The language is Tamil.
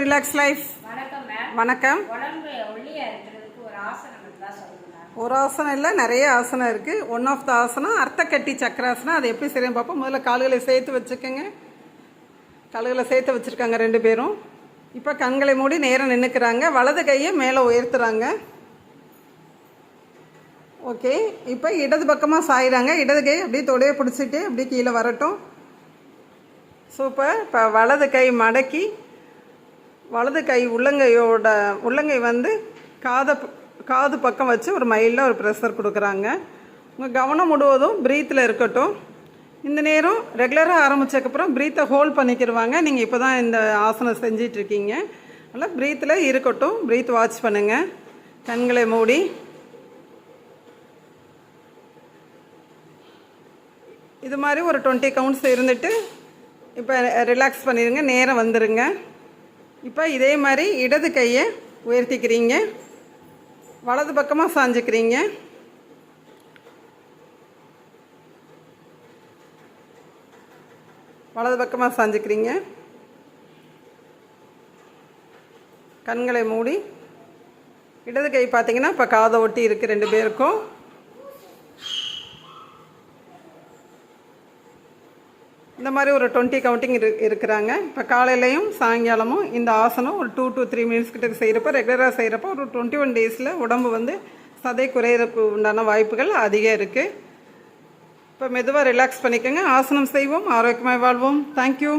ரிலாக்ஸ் லைஃப் வணக்கம் ஒரு ஆசனம் இல்லை நிறைய ஆசனம் இருக்குது ஒன் ஆஃப் த ஆசனம் அர்த்தக்கட்டி சக்கராசனம் அது எப்படி சரியும் பார்ப்போம். முதல்ல கால்களை சேர்த்து வச்சுக்கோங்க. கால்களை சேர்த்து வச்சுருக்காங்க ரெண்டு பேரும். இப்போ கண்களை மூடி நேரம் நின்றுக்கிறாங்க வலது கையை மேலே உயர்த்துறாங்க. ஓகே இப்போ இடது பக்கமாக சாயிறாங்க. இடது கை அப்படியே தொடையை பிடிச்சிட்டு அப்படியே கீழே வரட்டும். சூப்பர் இப்போ வலது கை மடக்கி வலது கை உள்ளங்கையோட உள்ளங்கை வந்து காதை காது பக்கம் வச்சு ஒரு மைல்டாக ஒரு ப்ரெஷர் கொடுக்குறாங்க. உங்கள் கவனம் முழுவதும் ப்ரீத்தில் இருக்கட்டும். இந்த நேரம் ரெகுலராக ஆரம்பித்ததுக்கப்புறம் ப்ரீத்தை ஹோல்ட் பண்ணிக்கிடுவாங்க நீங்கள் இப்போ தான் இந்த ஆசனம் செஞ்சிட்ருக்கீங்க அதனால் ப்ரீத்தில் இருக்கட்டும். ப்ரீத் வாட்ச் பண்ணுங்கள் கண்களை மூடி. இது மாதிரி ஒரு டுவெண்ட்டி கவுண்ட்ஸ் இருந்துட்டு இப்போ ரிலாக்ஸ் பண்ணிடுங்க நேரம் வந்துடுங்க இப்போ இதே மாதிரி இடது கையை உயர்த்திக்கிறீங்க. வலது பக்கமாக சாஞ்சுக்கிறீங்க. வலது பக்கமாக சாஞ்சுக்கிறீங்க. கண்களை மூடி. இடது கை பார்த்தீங்கன்னா இப்போ காதை ஒட்டி இருக்குது ரெண்டு பேருக்கும். இந்த மாதிரி ஒரு டுவெண்ட்டி கவுண்டிங் இரு இருக்கிறாங்க. இப்போ காலையிலையும் சாயங்காலமும் இந்த ஆசனம் ஒரு டூ டூ த்ரீ மினிட்ஸ் கிட்ட செய்கிறப்ப ரெகுலராக செய்கிறப்ப ஒரு டுவெண்ட்டி ஒன் டேஸில் உடம்பு வந்து சதை குறையிறதுக்கு உண்டான வாய்ப்புகள் அதிகம் இருக்குது இப்போ மெதுவாக ரிலாக்ஸ் பண்ணிக்கோங்க. ஆசனம் செய்வோம். ஆரோக்கியமாக வாழ்வோம். தேங்க்யூ